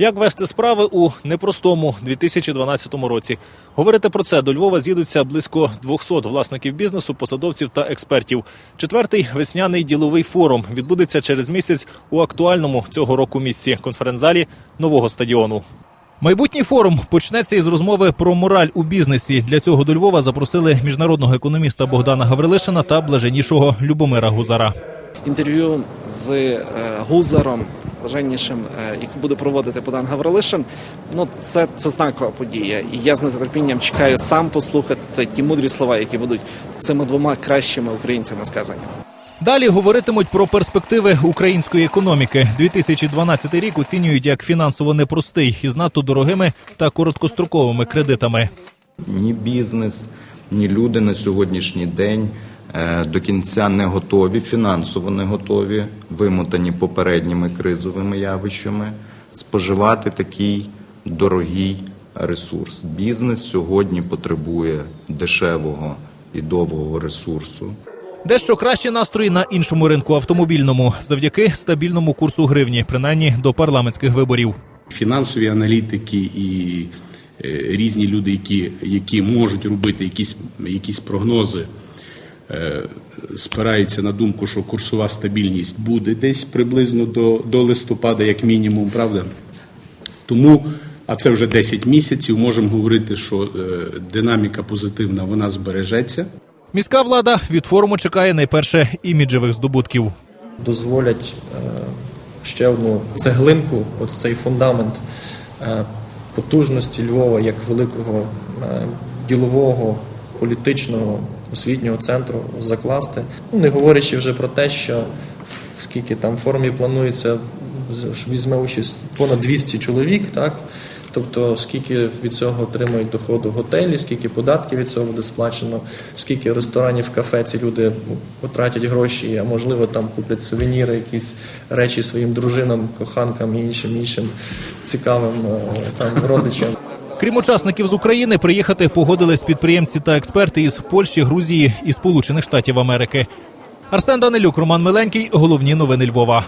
Як вести справи у непростому 2012 році? Говорити про це до Львова з'їдуться близько 200 власників бізнесу, посадовців та експертів. Четвертий весняний діловий форум відбудеться через місяць у актуальному цього року місці конференц-залі нового стадіону. Майбутній форум почнеться із розмови про мораль у бізнесі. Для цього до Львова запросили міжнародного економіста Богдана Гаврилишина та блаженнішого Любомира Гузара. інтерв'ю з е, Гузаром, блаженнішим, е, яку буде проводити Богдан Гаврилишин. Ну, це, це знакова подія. І я з нетерпінням чекаю сам послухати ті мудрі слова, які будуть цими двома кращими українцями сказані. Далі говоритимуть про перспективи української економіки. 2012 рік оцінюють як фінансово непростий із надто дорогими та короткостроковими кредитами. ні бізнес, ні люди на сьогоднішній день до кінця не готові, фінансово не готові, вимотані попередніми кризовими явищами, споживати такий дорогий ресурс. Бізнес сьогодні потребує дешевого і довгого ресурсу. Дещо кращі настрої на іншому ринку автомобільному завдяки стабільному курсу гривні, принаймні до парламентських виборів. фінансові аналітики і е, різні люди, які, які можуть робити якісь, якісь прогнози, е, спираються на думку, що курсова стабільність буде десь приблизно до, до листопада, як мінімум, правда? Тому, а це вже 10 місяців, можемо говорити, що е, динаміка позитивна, вона збережеться. Міська влада від форуму чекає найперше іміджевих здобутків. дозволять е, ще одну цеглинку, от цей фундамент е, потужності Львова як великого е, ділового, політичного, освітнього центру закласти. Ну, не говорячи вже про те, що скільки там в форумі планується, візьме участь понад 200 чоловік, так? Тобто, скільки від цього отримують доходу готелі, скільки податків від цього буде сплачено, скільки ресторанів, кафе ці люди потратять гроші, а можливо там куплять сувеніри, якісь речі своїм дружинам, коханкам і іншим іншим цікавим е, там родичам. Крім учасників з України, приїхати погодились підприємці та експерти із Польщі, Грузії і Сполучених Штатів Америки. Арсен Данилюк, Роман Миленький. Головні новини Львова.